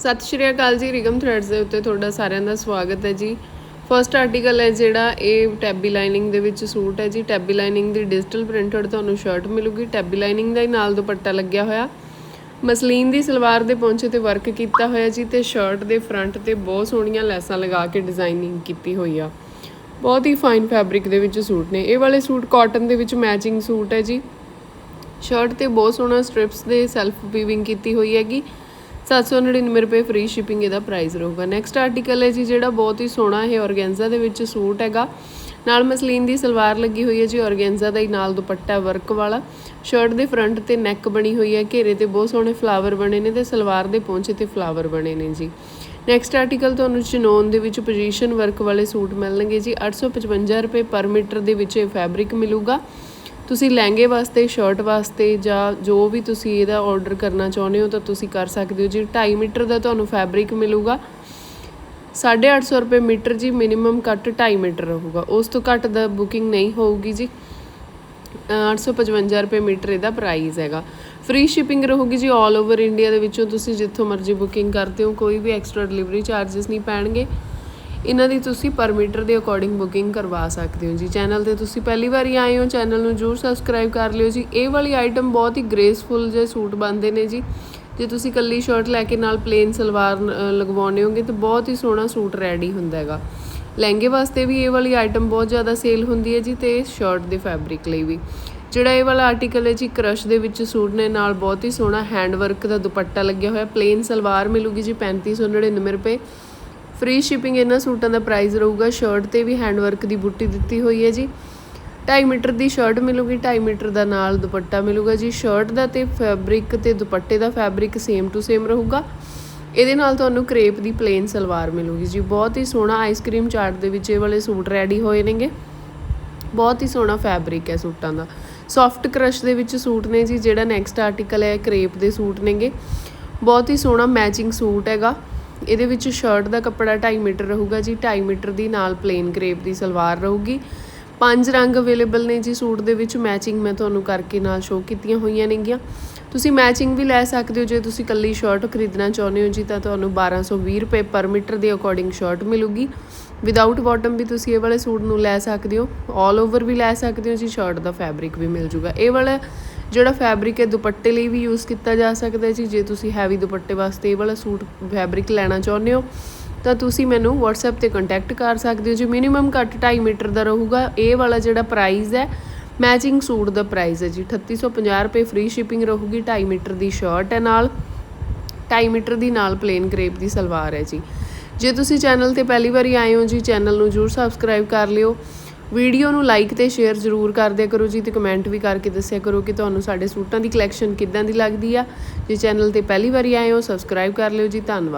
ਸਤਿ ਸ਼੍ਰੀ ਅਕਾਲ ਜੀ, ਰਿਗਮ ਥ੍ਰੈਡਸ ਦੇ ਉੱਤੇ ਤੁਹਾਡਾ ਸਾਰਿਆਂ ਦਾ ਸਵਾਗਤ ਹੈ ਜੀ। ਫਰਸਟ ਆਰਟੀਕਲ ਹੈ ਜਿਹੜਾ, ਇਹ ਟੈਬੀ ਲਾਈਨਿੰਗ ਦੇ ਵਿੱਚ ਸੂਟ ਹੈ ਜੀ। ਟੈਬੀ ਲਾਈਨਿੰਗ ਦੀ ਡਿਜੀਟਲ ਪ੍ਰਿੰਟਡ ਤੁਹਾਨੂੰ ਸ਼ਰਟ ਮਿਲੂਗੀ। ਟੈਬੀ ਲਾਈਨਿੰਗ ਦਾ ਹੀ ਨਾਲ ਦੁਪੱਟਾ ਲੱਗਿਆ ਹੋਇਆ। ਮਸਲੀਨ ਦੀ ਸਲਵਾਰ ਦੇ ਪੌਂਚੇ ਤੇ ਵਰਕ ਕੀਤਾ ਹੋਇਆ ਜੀ ਤੇ ਸ਼ਰਟ ਦੇ ਫਰੰਟ ਤੇ ਬਹੁਤ ਸੋਹਣੀਆਂ ਲੈਸਾਂ ਲਗਾ ਕੇ ਡਿਜ਼ਾਈਨਿੰਗ ਕੀਤੀ ਹੋਈ ਆ। ਬਹੁਤ ਹੀ ਫਾਈਨ ਫੈਬਰਿਕ ਦੇ ਵਿੱਚ ਸੂਟ ਨੇ। ਇਹ ਵਾਲੇ ਸੂਟ ਕਾਟਨ ਦੇ ਵਿੱਚ ਮੈਚਿੰਗ ਸੂਟ ਹੈ ਜੀ। ਸ਼ਰਟ ਤੇ ਬਹੁਤ ਸੋਹਣਾ ਸਟ੍ਰਿਪਸ ਦੇ ਸੈਲਫ ਵੀਵਿੰਗ ਕੀਤੀ ਹੋਈ ਹੈਗੀ। 799 ਰੁਪਏ ਫ੍ਰੀ ਸ਼ਿਪਿੰਗ ਇਹਦਾ ਪ੍ਰਾਈਸ ਰਹੂਗਾ। ਨੈਕਸਟ ਆਰਟੀਕਲ ਹੈ ਜੀ, ਜਿਹੜਾ ਬਹੁਤ ਹੀ ਸੋਹਣਾ ਹੈ ਔਰਗੈਂਜ਼ਾ ਦੇ ਵਿੱਚ ਸੂਟ ਹੈਗਾ। ਨਾਲ ਮਸਲੀਨ ਦੀ ਸਲਵਾਰ ਲੱਗੀ ਹੋਈ ਹੈ ਜੀ ਔਰਗੈਂਜ਼ਾ ਦਾ ਹੀ ਨਾਲ ਦੁਪੱਟਾ ਵਰਕ ਵਾਲਾ। ਸ਼ਰਟ ਦੇ ਫਰੰਟ ਤੇ ਨੈਕ ਬਣੀ ਹੋਈ ਹੈ, ਘੇਰੇ ਤੇ ਬਹੁਤ ਸੋਹਣੇ ਫਲਾਵਰ ਬਣੇ ਨੇ ਤੇ ਸਲਵਾਰ ਦੇ ਪੌਂਚੇ ਤੇ ਫਲਾਵਰ ਬਣੇ ਨੇ ਜੀ। ਨੈਕਸਟ ਆਰਟੀਕਲ ਤੁਹਾਨੂੰ ਚਨੋਨ ਦੇ ਵਿੱਚ ਪੋਜੀਸ਼ਨ ਵਰਕ ਵਾਲੇ ਸੂਟ ਮਿਲਣਗੇ ਜੀ। 855 ਰੁਪਏ ਪਰ ਮੀਟਰ ਦੇ ਵਿੱਚ ਇਹ ਫੈਬਰਿਕ ਮਿਲੂਗਾ। ਤੁਸੀਂ ਲਹਿੰਗੇ ਵਾਸਤੇ ਸ਼ਰਟ ਵਾਸਤੇ ਜਾਂ ਜੋ ਵੀ ਤੁਸੀਂ ਇਹਦਾ ਆਰਡਰ ਕਰਨਾ ਚਾਹੁੰਦੇ ਹੋ ਤਾਂ ਤੁਸੀਂ ਕਰ ਸਕਦੇ ਹੋ। ਜੀ 2.5 ਮੀਟਰ ਦਾ ਤੁਹਾਨੂੰ ਫੈਬਰਿਕ ਮਿਲੂਗਾ। 850 ਰੁਪਏ ਮੀਟਰ ਜੀ ਮਿਨੀਮਮ ਕੱਟ 2.5 ਮੀਟਰ ਰਹੂਗਾ। ਉਸ ਤੋਂ ਘੱਟ ਦਾ ਬੁਕਿੰਗ ਨਹੀਂ ਹੋਊਗੀ ਜੀ। 855 ਰੁਪਏ ਮੀਟਰ ਇਹਦਾ ਪ੍ਰਾਈਸ ਹੈਗਾ। ਫ੍ਰੀ ਸ਼ਿਪਿੰਗ ਰਹੂਗੀ ਜੀ 올 ਓਵਰ ਇੰਡੀਆ ਦੇ ਵਿੱਚੋਂ। ਤੁਸੀਂ ਜਿੱਥੋਂ ਮਰਜ਼ੀ ਬੁਕਿੰਗ ਕਰਦੇ ਹੋ। ਕੋਈ ਵੀ ਐਕਸਟਰਾ ਡਿਲੀਵਰੀ ਚਾਰजेस ਨਹੀਂ ਪੈਣਗੇ। ਇਹਨਾਂ ਦੀ ਤੁਸੀਂ ਪਰ ਮੀਟਰ ਦੇ ਅਕੋਰਡਿੰਗ ਬੁਕਿੰਗ ਕਰਵਾ ਸਕਦੇ ਹੋ ਜੀ। ਚੈਨਲ ਤੇ ਤੁਸੀਂ ਪਹਿਲੀ ਵਾਰੀ ਆਏ ਹੋ ਚੈਨਲ ਨੂੰ ਜਰੂਰ ਸਬਸਕ੍ਰਾਈਬ ਕਰ ਲਿਓ ਜੀ। ਇਹ ਵਾਲੀ ਆਈਟਮ ਬਹੁਤ ਹੀ ਗ੍ਰੇਸਫੁਲ ਜਿਹੇ ਸੂਟ ਬਣਦੇ ਨੇ ਜੀ। ਜੇ ਤੁਸੀਂ ਕੱਲੀ ਸ਼ਰਟ ਲੈ ਕੇ ਨਾਲ ਪਲੇਨ ਸਲਵਾਰ ਅ, ਲਗਵਾਉਣੇ ਹੋਗੇ ਤਾਂ ਬਹੁਤ ਹੀ ਸੋਹਣਾ ਸੂਟ ਰੈਡੀ ਹੁੰਦਾ ਹੈਗਾ। ਲਹਿੰਗੇ ਵਾਸਤੇ ਵੀ ਇਹ ਵਾਲੀ ਆਈਟਮ ਬਹੁਤ ਜ਼ਿਆਦਾ ਸੇਲ ਹੁੰਦੀ ਹੈ ਜੀ ਤੇ ਸ਼ਰਟ ਦੇ ਫੈਬਰਿਕ ਲਈ ਵੀ। ਜਿਹੜਾ ਇਹ ਵਾਲਾ ਆਰਟੀਕਲ ਹੈ ਜੀ ਕ੍ਰਸ਼ ਦੇ ਵਿੱਚ ਸੂਟ ਨੇ ਨਾਲ ਬਹੁਤ ਹੀ ਸੋਹਣਾ ਹੈਂਡ ਵਰਕ ਦਾ ਦੁਪੱਟਾ ਲੱਗਿਆ ਹੋਇਆ। ਪਲੇਨ ਸਲਵਾਰ ਮਿਲੂਗੀ ਜੀ 3599 ਰੁਪਏ। ਫ੍ਰੀ ਸ਼ਿਪਿੰਗ ਇਹਨਾਂ ਸੂਟਾਂ ਦਾ ਪ੍ਰਾਈਸ ਰਹੂਗਾ। ਸ਼ਰਟ ਤੇ ਵੀ ਹੈਂਡ ਵਰਕ ਦੀ ਬੁੱਟੀ ਦਿੱਤੀ ਹੋਈ ਹੈ ਜੀ। 2.5 ਮੀਟਰ ਦੀ ਸ਼ਰਟ ਮਿਲੂਗੀ 2.5 ਮੀਟਰ ਦਾ ਨਾਲ ਦੁਪੱਟਾ ਮਿਲੂਗਾ ਜੀ। ਸ਼ਰਟ ਦਾ ਤੇ ਫੈਬਰਿਕ ਤੇ ਦੁਪੱਟੇ ਦਾ ਫੈਬਰਿਕ ਸੇਮ ਟੂ ਸੇਮ ਰਹੂਗਾ। ਇਹਦੇ ਨਾਲ ਤੁਹਾਨੂੰ ਕ੍ਰੇਪ ਦੀ ਪਲੇਨ ਸਲਵਾਰ ਮਿਲੂਗੀ ਜੀ। ਬਹੁਤ ਹੀ ਸੋਹਣਾ ਆਈਸਕ੍ਰੀਮ ਚਾਰਟ ਦੇ ਵਿੱਚ ਇਹ ਵਾਲੇ ਸੂਟ ਰੈਡੀ ਹੋਏ ਨੇਗੇ। ਬਹੁਤ ਹੀ ਸੋਹਣਾ ਫੈਬਰਿਕ ਹੈ ਸੂਟਾਂ ਦਾ। ਸੌਫਟ ਕ੍ਰਸ਼ ਦੇ ਵਿੱਚ ਸੂਟ ਨੇ ਜੀ। ਜਿਹੜਾ ਨੈਕਸਟ ਆਰਟੀਕਲ ਹੈ ਕ੍ਰੇਪ ਦੇ ਸੂਟ ਨੇਗੇ। ਬਹੁਤ ਹੀ ਸੋਹਣਾ ਮੈਚਿੰਗ ਸੂਟ ਹੈਗਾ। ਇਹਦੇ ਵਿੱਚ ਸ਼ਰਟ ਦਾ ਕੱਪੜਾ 2.5 ਮੀਟਰ ਰਹੂਗਾ ਜੀ 2.5 ਮੀਟਰ ਦੀ ਨਾਲ ਪਲੇਨ ਕਰੇਪ ਦੀ ਸਲਵਾਰ ਰਹੂਗੀ। ਪੰਜ ਰੰਗ ਅਵੇਲੇਬਲ ਨੇ ਜੀ ਸੂਟ ਦੇ ਵਿੱਚ ਮੈਚਿੰਗ ਮੈਂ ਤੁਹਾਨੂੰ ਕਰਕੇ ਨਾਲ ਸ਼ੋਅ ਕੀਤੀਆਂ ਹੋਈਆਂ ਨੇਗੀਆਂ। ਤੁਸੀਂ ਮੈਚਿੰਗ ਵੀ ਲੈ ਸਕਦੇ ਹੋ, ਜੇ ਤੁਸੀਂ ਕੱਲੀ ਸ਼ਰਟ ਖਰੀਦਣਾ ਚਾਹੁੰਦੇ ਹੋ ਜੀ, ਤਾਂ ਤੁਹਾਨੂੰ 1220 ਰੁਪਏ ਪਰ ਮੀਟਰ ਦੇ ਅਕੋਰਡਿੰਗ ਸ਼ਰਟ ਮਿਲੂਗੀ। ਵਿਦਆਊਟ ਬਾਟਮ ਵੀ ਤੁਸੀਂ ਇਹ ਵਾਲੇ ਸੂਟ ਨੂੰ ਲੈ ਸਕਦੇ ਹੋ 올 ਓਵਰ ਵੀ ਲੈ ਸਕਦੇ ਹੋ ਜੀ ਸ਼ਰਟ ਦਾ ਫੈਬਰਿਕ ਵੀ ਮਿਲ ਜੂਗਾ। ਇਹ ਵਾਲਾ ਜਿਹੜਾ ਫੈਬਰਿਕ ਹੈ, ਦੁਪੱਟੇ ਲਈ ਵੀ ਯੂਜ਼ ਕੀਤਾ ਜਾ ਸਕਦਾ ਜੀ, ਜੇ ਤੁਸੀਂ ਹੈਵੀ ਦੁਪੱਟੇ ਵਾਸਤੇ ਇਹ ਵਾਲਾ ਸੂਟ ਫੈਬਰਿਕ ਲੈਣਾ ਚਾਹੁੰਦੇ ਹੋ ਤਾਂ ਤੁਸੀਂ ਮੈਨੂੰ WhatsApp ਤੇ ਕੰਟੈਕਟ ਕਰ ਸਕਦੇ ਹੋ। ਜੀ ਮਿਨੀਮਮ ਘੱਟ 2.5 ਮੀਟਰ ਦਾ ਰਹੂਗਾ, ਇਹ ਵਾਲਾ ਜਿਹੜਾ ਪ੍ਰਾਈਸ ਹੈ ਮੈਚਿੰਗ ਸੂਟ ਦਾ ਪ੍ਰਾਈਸ ਹੈ ਜੀ। 3850 ਰੁਪਏ ਫ੍ਰੀ ਸ਼ਿਪਿੰਗ ਰਹੂਗੀ 2.5 ਮੀਟਰ ਦੀ ਸ਼ਰਟ ਹੈ ਨਾਲ 2.5 ਮੀਟਰ ਦੀ ਨਾਲ ਪਲੇਨ ਕ੍ਰੇਪ ਦੀ ਸਲਵਾਰ ਹੈ ਜੀ। ਜੇ ਤੁਸੀਂ ਚੈਨਲ ਤੇ ਪਹਿਲੀ ਵਾਰੀ ਆਏ ਹੋ ਜੀ ਚੈਨਲ ਨੂੰ ਜਰੂਰ ਸਬਸਕ੍ਰਾਈਬ ਕਰ ਲਿਓ। ਵੀਡੀਓ ਨੂੰ ਲਾਈਕ ਤੇ ਸ਼ੇਅਰ ਜ਼ਰੂਰ ਕਰ ਦਿਆ ਕਰੋ ਜੀ ਤੇ ਕਮੈਂਟ ਵੀ ਕਰਕੇ ਦੱਸਿਆ ਕਰੋ ਕਿ ਤੁਹਾਨੂੰ ਸਾਡੇ ਸੂਟਾਂ ਦੀ ਕਲੈਕਸ਼ਨ ਕਿੱਦਾਂ ਦੀ ਲੱਗਦੀ ਆ। ਜੇ ਚੈਨਲ ਤੇ ਪਹਿਲੀ ਵਾਰੀ ਆਏ ਹੋ ਸਬਸਕ੍ਰਾਈਬ ਕਰ ਲਿਓ ਜੀ। ਧੰਨਵਾਦ।